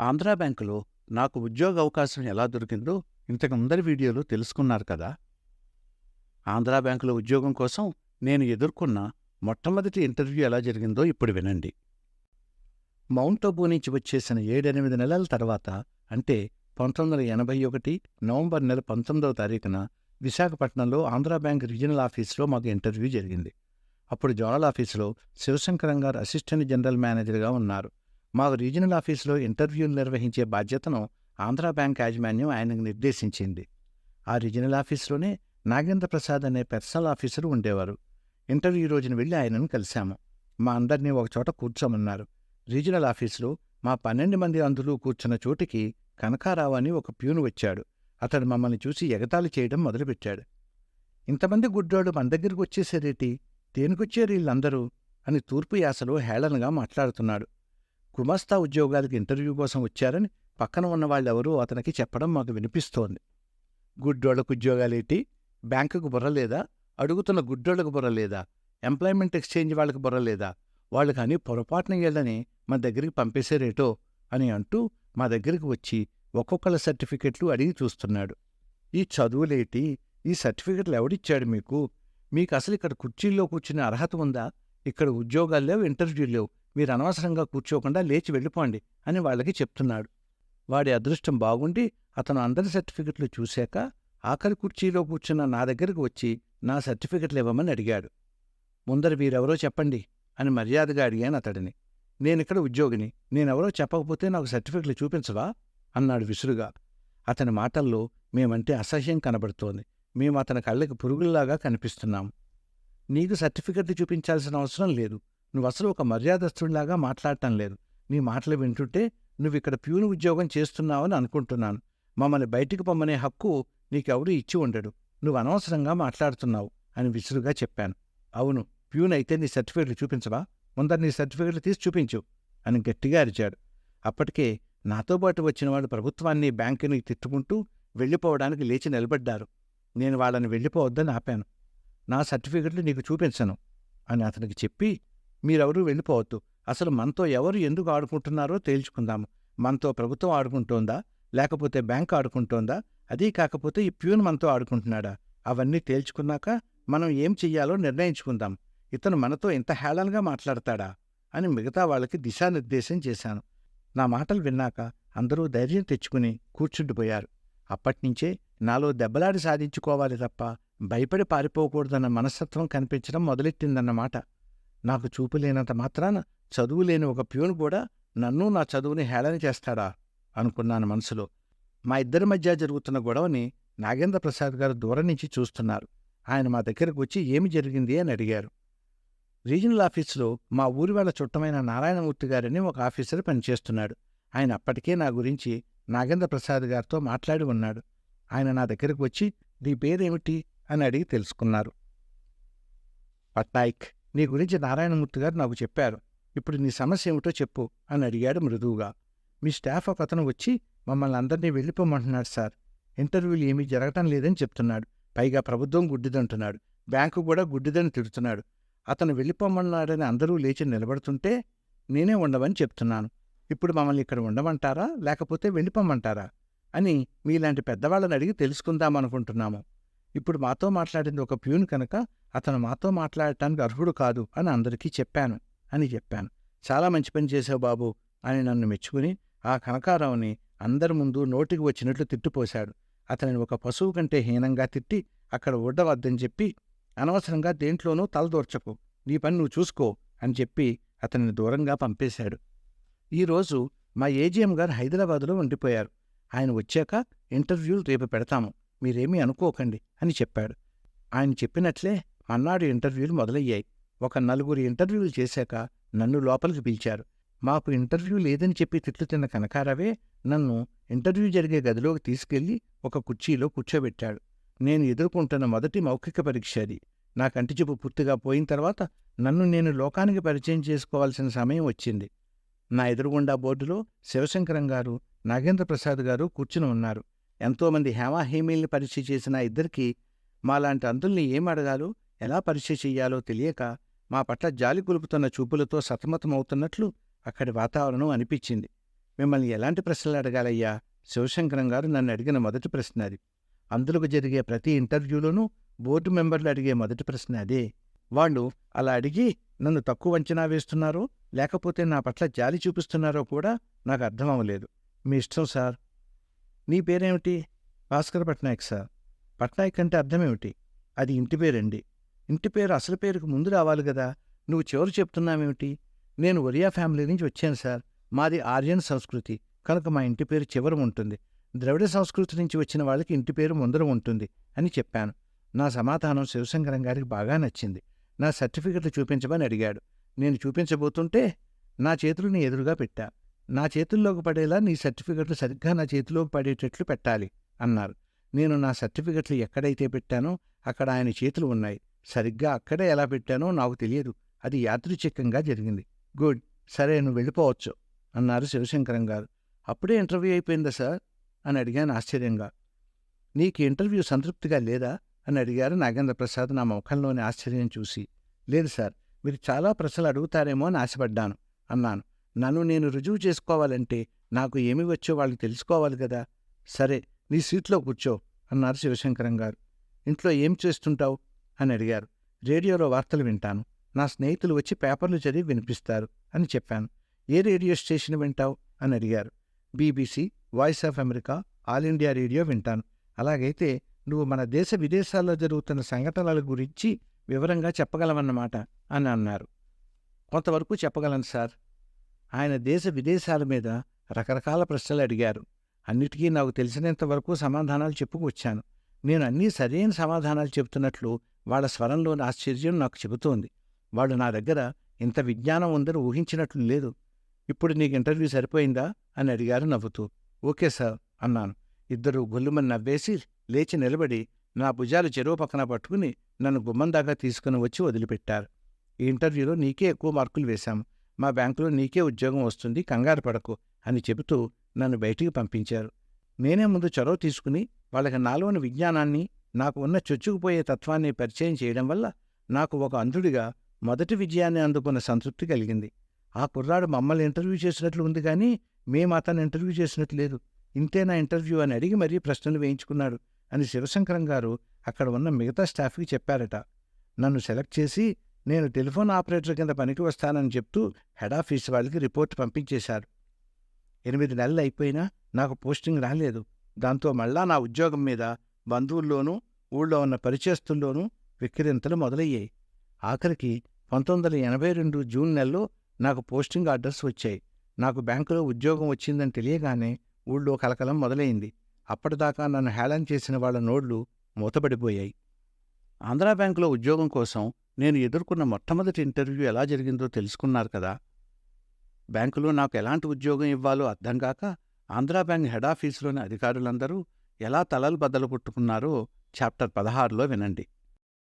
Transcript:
ఆంధ్రా బ్యాంకులో నాకు ఉద్యోగ అవకాశం ఎలా దొరికిందో ఇంతకు ముందరి వీడియోలో తెలుసుకున్నారు కదా. ఆంధ్రా బ్యాంకులో ఉద్యోగం కోసం నేను ఎదుర్కొన్న మొట్టమొదటి ఇంటర్వ్యూ ఎలా జరిగిందో ఇప్పుడు వినండి. మౌంట్ అబూ నుంచి వచ్చేసిన ఏడెనిమిది నెలల తర్వాత అంటే పంతొమ్మిది వందల ఎనభై ఒకటి నవంబర్ నెల పంతొమ్మిదవ తారీఖున విశాఖపట్నంలో ఆంధ్రా బ్యాంక్ రీజనల్ ఆఫీసులో మాకు ఇంటర్వ్యూ జరిగింది. అప్పుడు జోనల్ ఆఫీసులో శివశంకరం గారు అసిస్టెంట్ జనరల్ మేనేజర్గా ఉన్నారు. మాకు రీజనల్ ఆఫీసులో ఇంటర్వ్యూలు నిర్వహించే బాధ్యతను ఆంధ్ర బ్యాంక్ యాజమాన్యం ఆయనకు నిర్దేశించింది. ఆ రీజనల్ ఆఫీసులోనే నాగేంద్ర ప్రసాద్ అనే పర్సనల్ ఆఫీసర్ ఉండేవారు. ఇంటర్వ్యూ రోజున వెళ్ళి ఆయనను కలిశాము. మా అందరినీ ఒకచోట కూర్చోమన్నారు. రీజనల్ ఆఫీసులో మా పన్నెండు మంది అందులో కూర్చున్న చోటికి కనకారావు అని ఒక ప్యూను వచ్చాడు. అతడు మమ్మల్ని చూసి ఎగతాళి చేయడం మొదలుపెట్టాడు. ఇంతమంది గుడ్డోడు మన దగ్గరికి వచ్చేసేరేటి? దేనికొచ్చారు వీళ్ళందరూ? అని తూర్పు యాసలో హేళనగా మాట్లాడుతున్నాడు. గుమస్తా ఉద్యోగాలకు ఇంటర్వ్యూ కోసం వచ్చారని పక్కన ఉన్న వాళ్ళెవరూ అతనికి చెప్పడం మాకు వినిపిస్తోంది. గుడ్డోళ్ళకు ఉద్యోగాలేటి? బ్యాంకుకు బుర్రలేదా అడుగుతున్న గుడ్డోళ్ళకు బుర్రలేదా ఎంప్లాయ్మెంట్ ఎక్స్చేంజ్ వాళ్ళకి బుర్రలేదా వాళ్ళు కానీ పొరపాటున వెళ్ళని మా దగ్గరికి పంపేశారేటో అని అంటూ మా దగ్గరికి వచ్చి ఒక్కొక్కళ్ళ సర్టిఫికెట్లు అడిగి చూస్తున్నాడు. ఈ చదువులేటి? ఈ సర్టిఫికెట్లు ఎవడిచ్చాడు మీకు? మీకు అసలు ఇక్కడ కుర్చీల్లో కూర్చునే అర్హత ఉందా? ఇక్కడ ఉద్యోగాలు లేవు ఇంటర్వ్యూ లేవు. మీరు అనవసరంగా కూర్చోకుండా లేచి వెళ్ళిపోండి అని వాళ్ళకి చెప్తున్నాడు. వాడి అదృష్టం బాగుండి అతను అందరి సర్టిఫికెట్లు చూశాక ఆఖరి కుర్చీలో కూర్చున్న నా దగ్గరకు వచ్చి నా సర్టిఫికెట్లు ఇవ్వమని అడిగాడు. ముందర వీరెవరో చెప్పండి అని మర్యాదగా అడిగాను అతడిని. నేనిక్కడ ఉద్యోగిని. నేనెవరో చెప్పకపోతే నాకు సర్టిఫికెట్లు చూపించవా? అన్నాడు విసురుగా. అతని మాటల్లో మేమంటే అసహ్యం కనబడుతోంది. మేము అతని కళ్ళకి పురుగుల్లాగా కనిపిస్తున్నాం. నీకు సర్టిఫికెట్లు చూపించాల్సిన అవసరం లేదు. నువ్వు అసలు ఒక మర్యాదస్తుడిలాగా మాట్లాడటం లేదు. నీ మాటలు వింటుంటే నువ్విక్కడ ప్యూన్ ఉద్యోగం చేస్తున్నావని అనుకుంటున్నాను. మమ్మల్ని బయటికి పొమ్మనే హక్కు నీకెవడూ ఇచ్చి ఉండడు. నువ్వు అనవసరంగా మాట్లాడుతున్నావు అని విసురుగా చెప్పాను. అవును ప్యూన్ అయితే నీ సర్టిఫికెట్లు చూపించవా? ముందర నీ సర్టిఫికెట్లు తీసి చూపించు అని గట్టిగా అరిచాడు. అప్పటికే నాతో పాటు వచ్చినవాడు ప్రభుత్వాన్ని బ్యాంకుని తిట్టుకుంటూ వెళ్ళిపోవడానికి లేచి నిలబడ్డారు. నేను వాళ్ళని వెళ్ళిపోవద్దని ఆపాను. నా సర్టిఫికెట్లు నీకు చూపించను అని అతనికి చెప్పి మీరెవరూ వెళ్ళిపోవద్దు. అసలు మనతో ఎవరు ఎందుకు ఆడుకుంటున్నారో తేల్చుకుందాము. మనతో ప్రభుత్వం ఆడుకుంటోందా? లేకపోతే బ్యాంక్ ఆడుకుంటోందా? అదీ కాకపోతే ఈ ప్యూన్ మనతో ఆడుకుంటున్నాడా? అవన్నీ తేల్చుకున్నాక మనం ఏం చెయ్యాలో నిర్ణయించుకుందాం. ఇతను మనతో ఇంత హేళనగా మాట్లాడతాడా? అని మిగతా వాళ్ళకి దిశానిర్దేశం చేశాను. నా మాటలు విన్నాక అందరూ ధైర్యం తెచ్చుకుని కూర్చుండిపోయారు. అప్పట్నుంచే నాలో దెబ్బలాడి సాధించుకోవాలి తప్ప భయపడి పారిపోకూడదన్న మనస్తత్వం కనిపించడం మొదలెట్టిందన్నమాట. నాకు చూపు లేనంత మాత్రాన చదువు లేని ఒక ప్యూన్ కూడా నన్ను నా చదువుని హేళన చేస్తాడా? అనుకున్నాను మనసులో. మా ఇద్దరి మధ్య జరుగుతున్న గొడవని నాగేంద్ర ప్రసాద్ గారు దూరం నుంచి చూస్తున్నారు. ఆయన మా దగ్గరకు వచ్చి ఏమి జరిగింది అని అడిగారు. రీజనల్ ఆఫీసులో మా ఊరి వాళ్ళ చుట్టమైన నారాయణమూర్తి గారని ఒక ఆఫీసర్ పనిచేస్తున్నాడు. ఆయన అప్పటికే నా గురించి నాగేంద్ర ప్రసాద్ గారితో మాట్లాడి ఉన్నాడు. ఆయన నా దగ్గరకు వచ్చి నీ పేరేమిటి? అని అడిగి తెలుసుకున్నారు. పట్నాయక్ నీ గురించి నారాయణమూర్తి గారు నాకు చెప్పారు. ఇప్పుడు నీ సమస్య ఏమిటో చెప్పు అని అడిగాడు మృదువుగా. మీ స్టాఫ్ ఒక అతను వచ్చి మమ్మల్ని అందరినీ వెళ్ళిపోమంటున్నాడు సార్. ఇంటర్వ్యూలు ఏమీ జరగటం లేదని చెప్తున్నాడు. పైగా ప్రభుత్వం గుడ్డిదంటున్నాడు. బ్యాంకు కూడా గుడ్డిదని తిడుతున్నాడు. అతను వెళ్ళిపోమన్నాడని అందరూ లేచి నిలబడుతుంటే నేనే ఉండవని చెప్తున్నాను. ఇప్పుడు మమ్మల్ని ఇక్కడ ఉండమంటారా? లేకపోతే వెళ్ళిపోమంటారా? అని మీలాంటి పెద్దవాళ్ళని అడిగి తెలుసుకుందామనుకుంటున్నాము ఇప్పుడు మాతో మాట్లాడింది ఒక ప్యూన్ కనుక అతను మాతో మాట్లాడటానికి అర్హుడు కాదు అని అందరికీ చెప్పాను అని చెప్పాను. చాలా మంచి పని చేసావు బాబు అని నన్ను మెచ్చుకుని ఆ కనకారావుని అందరి ముందు నోటికి వచ్చినట్లు తిట్టిపోశాడు. అతనిని ఒక పశువు కంటే హీనంగా తిట్టి అక్కడ ఉండవద్దని చెప్పి అనవసరంగా దేంట్లోనూ తలదూర్చకు నీ పని నువ్వు చూసుకో అని చెప్పి అతనిని దూరంగా పంపేశాడు. ఈరోజు మా ఏజీఎం గారు హైదరాబాదులో ఉండిపోయారు. ఆయన వచ్చాక ఇంటర్వ్యూలు రేపు పెడతాము. మీరేమీ అనుకోకండి అని చెప్పాడు. ఆయన చెప్పినట్లే మన్నాడు ఇంటర్వ్యూలు మొదలయ్యాయి. ఒక నలుగురు ఇంటర్వ్యూలు చేశాక నన్ను లోపలికి పిలిచారు. మాకు ఇంటర్వ్యూ లేదని చెప్పి తిట్లు తిన్న కనకారవే నన్ను ఇంటర్వ్యూ జరిగే గదిలోకి తీసుకెళ్ళి ఒక కుర్చీలో కూర్చోబెట్టాడు. నేను ఎదుర్కొంటున్న మొదటి మౌఖిక పరీక్ష అది. నా కంటి చూపు పూర్తిగా పోయిన తర్వాత నన్ను నేను లోకానికి పరిచయం చేసుకోవాల్సిన సమయం వచ్చింది. నా ఎదురుగుండా బోర్డులో శివశంకరం గారు నాగేంద్ర ప్రసాద్ గారు కూర్చుని ఉన్నారు. ఎంతోమంది హేమాహేమీల్ని పరీక్ష చేసిన ఇద్దరికీ మాలాంటి అంతుల్ని ఏం అడగాలో ఎలా పరీక్ష చెయ్యాలో తెలియక మా పట్ల జాలి కులుపుతున్న చూపులతో సతమతమవుతున్నట్లు అక్కడి వాతావరణం అనిపించింది. మిమ్మల్ని ఎలాంటి ప్రశ్నలు అడగాలయ్యా? శివశంకరం గారు నన్ను అడిగిన మొదటి ప్రశ్న అది. అందులోకి జరిగే ప్రతి ఇంటర్వ్యూలోనూ బోర్డు మెంబర్లు అడిగే మొదటి ప్రశ్న అదే. వాళ్ళు అలా అడిగి నన్ను తక్కువ అంచనా వేస్తున్నారో లేకపోతే నా పట్ల జాలి చూపిస్తున్నారో కూడా నాకు అర్థం అవ్వలేదు మీ ఇష్టం సార్. నీ పేరేమిటి? భాస్కర్ పట్నాయక్ సార్. పట్నాయక్ అంటే అర్థమేమిటి? అది ఇంటి పేరండి. ఇంటి పేరు అసలు పేరుకు ముందు రావాలి కదా. నువ్వు చివరి చెప్తున్నావేమిటి? నేను ఒరియా ఫ్యామిలీ నుంచి వచ్చాను సార్. మాది ఆర్యన్ సంస్కృతి. కనుక మా ఇంటి పేరు చివర ఉంటుంది. ద్రవిడ సంస్కృతి నుంచి వచ్చిన వాళ్ళకి ఇంటి పేరు ముందర ఉంటుంది అని చెప్పాను. నా సమాధానం శివశంకరం గారికి బాగా నచ్చింది. నా సర్టిఫికెట్లు చూపించమని అడిగాడు. నేను చూపించబోతుంటే నా చేతులను ఎదురుగా పెట్టా. నా చేతుల్లోకి పడేలా నీ సర్టిఫికెట్లు సరిగ్గా నా చేతిలోకి పడేటట్లు పెట్టాలి అన్నారు. నేను నా సర్టిఫికెట్లు ఎక్కడైతే పెట్టానో అక్కడ ఆయన చేతులు ఉన్నాయి. సరిగ్గా అక్కడే ఎలా పెట్టానో నాకు తెలియదు. అది యాదృచ్ఛికంగా జరిగింది. గుడ్. సరే నువ్వు వెళ్ళిపోవచ్చు అన్నారు శివశంకరం గారు. అప్పుడే ఇంటర్వ్యూ అయిపోయిందా సార్? అని అడిగాను ఆశ్చర్యంగా. నీకు ఇంటర్వ్యూ సంతృప్తిగా లేదా? అని అడిగారు నాగేంద్ర ప్రసాద్ నా ముఖంలోని ఆశ్చర్యం చూసి. లేదు సార్ మీరు చాలా ప్రశ్నలు అడుగుతారేమో అని ఆశపడ్డాను అన్నాను. నన్ను నేను రుజువు చేసుకోవాలంటే నాకు ఏమి వచ్చో వాళ్ళు తెలుసుకోవాలి కదా. సరే నీ సీట్లో కూర్చో అన్నారు శివశంకరం గారు. ఇంట్లో ఏం చేస్తుంటావు? అని అడిగారు. రేడియోలో వార్తలు వింటాను. నా స్నేహితులు వచ్చి పేపర్లు చదివి వినిపిస్తారు అని చెప్పాను. ఏ రేడియో స్టేషన్ వింటావు? అని అడిగారు. BBC voice of America all India radio వింటాను. అలాగైతే నువ్వు మన దేశ విదేశాల్లో జరుగుతున్న సంఘటనల గురించి వివరంగా చెప్పగలవన్నమాట అని అన్నారు. కొంతవరకు చెప్పగలను సార్. ఆయన దేశ విదేశాల మీద రకరకాల ప్రశ్నలు అడిగారు. అన్నిటికీ నాకు తెలిసినంతవరకు సమాధానాలు చెప్పుకొచ్చాను. నేను అన్నీ సరైన సమాధానాలు చెబుతున్నట్లు వాళ్ళ స్వరంలోని ఆశ్చర్యం నాకు చెబుతోంది. వాళ్ళు నా దగ్గర ఇంత విజ్ఞానం ఉందని ఊహించినట్లు లేదు. ఇప్పుడు నీకు ఇంటర్వ్యూ సరిపోయిందా? అని అడిగారు నవ్వుతూ. ఓకే సార్ అన్నాను. ఇద్దరు గొల్లుమని నవ్వేసి లేచి నిలబడి నా భుజాలు చెరువు పక్కన పట్టుకుని నన్ను గుమ్మం దాకా తీసుకుని వచ్చి వదిలిపెట్టారు. ఈ ఇంటర్వ్యూలో నీకే ఎక్కువ మార్కులు వేశాము. మా బ్యాంకులో నీకే ఉద్యోగం వస్తుంది కంగారు పడకు అని చెబుతూ నన్ను బయటికి పంపించారు. నేనే ముందు చొరవ తీసుకుని వాళ్ళకి నాలోని విజ్ఞానాన్ని నాకు ఉన్న చొచ్చుకుపోయే తత్వాన్ని పరిచయం చేయడం వల్ల నాకు ఒక అంధుడిగా మొదటి విజయాన్ని అందుకున్న సంతృప్తి కలిగింది. ఆ కుర్రాడు మమ్మల్ని ఇంటర్వ్యూ చేసినట్లు ఉంది కానీ మేము అతను ఇంటర్వ్యూ చేసినట్లు లేదు. ఇంతే నా ఇంటర్వ్యూ అని అడిగి మరీ ప్రశ్నలు వేయించుకున్నాడు అని శివశంకరం గారు అక్కడ ఉన్న మిగతా స్టాఫ్కి చెప్పారట. నన్ను సెలెక్ట్ చేసి నేను టెలిఫోన్ ఆపరేటర్ కింద పనికి వస్తానని చెప్తూ హెడ్ ఆఫీస్ వాళ్ళకి రిపోర్ట్ పంపించేశారు. ఎనిమిది నెలలు అయిపోయినా నాకు పోస్టింగ్ రాలేదు. దాంతో మళ్ళా నా ఉద్యోగం మీద బంధువుల్లోనూ ఊళ్ళో ఉన్న పరిచయస్తుల్లోనూ విక్రింతలు మొదలయ్యాయి. ఆఖరికి పంతొమ్మిది వందల ఎనభై రెండు జూన్ నెలలో నాకు పోస్టింగ్ ఆర్డర్స్ వచ్చాయి. నాకు బ్యాంకులో ఉద్యోగం వచ్చిందని తెలియగానే ఊళ్ళో కలకలం మొదలైంది. అప్పటిదాకా నన్ను హేళన చేసిన వాళ్ళ నోళ్ళు మూతపడిపోయాయి. ఆంధ్రా బ్యాంకులో ఉద్యోగం కోసం నేను ఎదుర్కొన్న మొట్టమొదటి ఇంటర్వ్యూ ఎలా జరిగిందో తెలుసుకున్నారు కదా. బ్యాంకులో నాకు ఎలాంటి ఉద్యోగం ఇవ్వాలో అర్థం కాక ఆంధ్రా బ్యాంక్ హెడ్ ఆఫీసులోని అధికారులందరూ ఎలా తలలు బద్దలు కొట్టుకున్నారో చాప్టర్ పదహారులో వినండి.